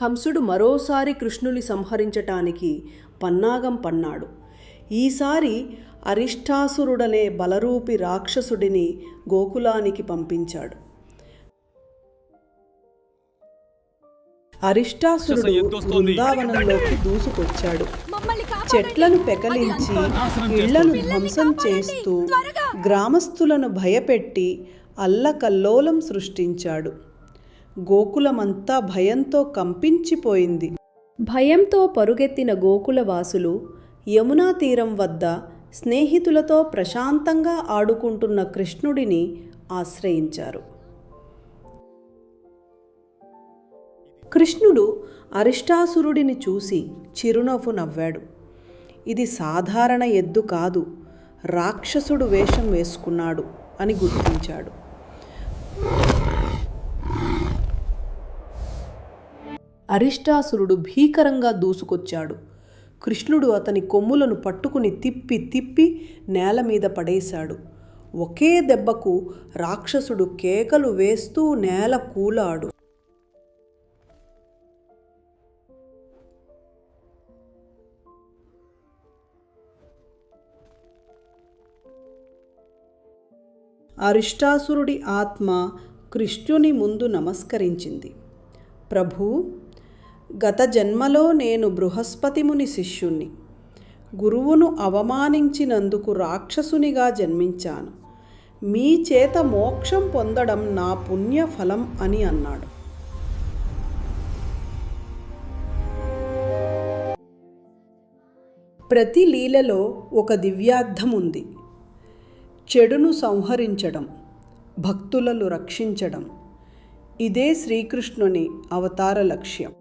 కంసుడు మరోసారి కృష్ణుని సంహరించటానికి పన్నాగం పన్నాడు. ఈసారి అరిష్టాసురుడనే బలరూపి రాక్షసుడిని గోకులానికి పంపించాడు. అరిష్టాసురుడు బృందావనంలోకి దూసుకొచ్చాడు. చెట్లను పెకలించి ఇళ్ళను ధ్వంసం చేస్తూ గ్రామస్తులను భయపెట్టి అల్లకల్లోలం సృష్టించాడు. గోకులమంతా భయంతో కంపించిపోయింది. భయంతో పరుగెత్తిన గోకులవాసులు యమునా తీరం వద్ద స్నేహితులతో ప్రశాంతంగా ఆడుకుంటున్న కృష్ణుడిని ఆశ్రయించారు. కృష్ణుడు అరిష్టాసురుడిని చూసి చిరునవ్వు నవ్వాడు. ఇది సాధారణ ఎద్దు కాదు రాక్షసుడు వేషం వేసుకున్నాడు అని గుర్తించాడు. అరిష్టాసురుడు భీకరంగా దూసుకొచ్చాడు. కృష్ణుడు అతని కొమ్ములను పట్టుకుని తిప్పి తిప్పి నేల మీద పడేశాడు. ఒకే దెబ్బకు రాక్షసుడు కేకలు వేస్తూ నేల కూలాడు. అరిష్టాసురుడి ఆత్మ కృష్ణుని ముందు నమస్కరించింది. ప్రభు గత జన్మలో నేను బృహస్పతిముని శిష్యుణ్ణి. గురువును అవమానించినందుకు రాక్షసునిగా జన్మించాను. మీ చేత మోక్షం పొందడం నా పుణ్య ఫలం అని అన్నాడు. ప్రతి లీలలో ఒక దివ్యార్థం ఉంది చెడును సంహరించడం భక్తులను రక్షించడం ఇదే శ్రీకృష్ణుని అవతార లక్ష్యం.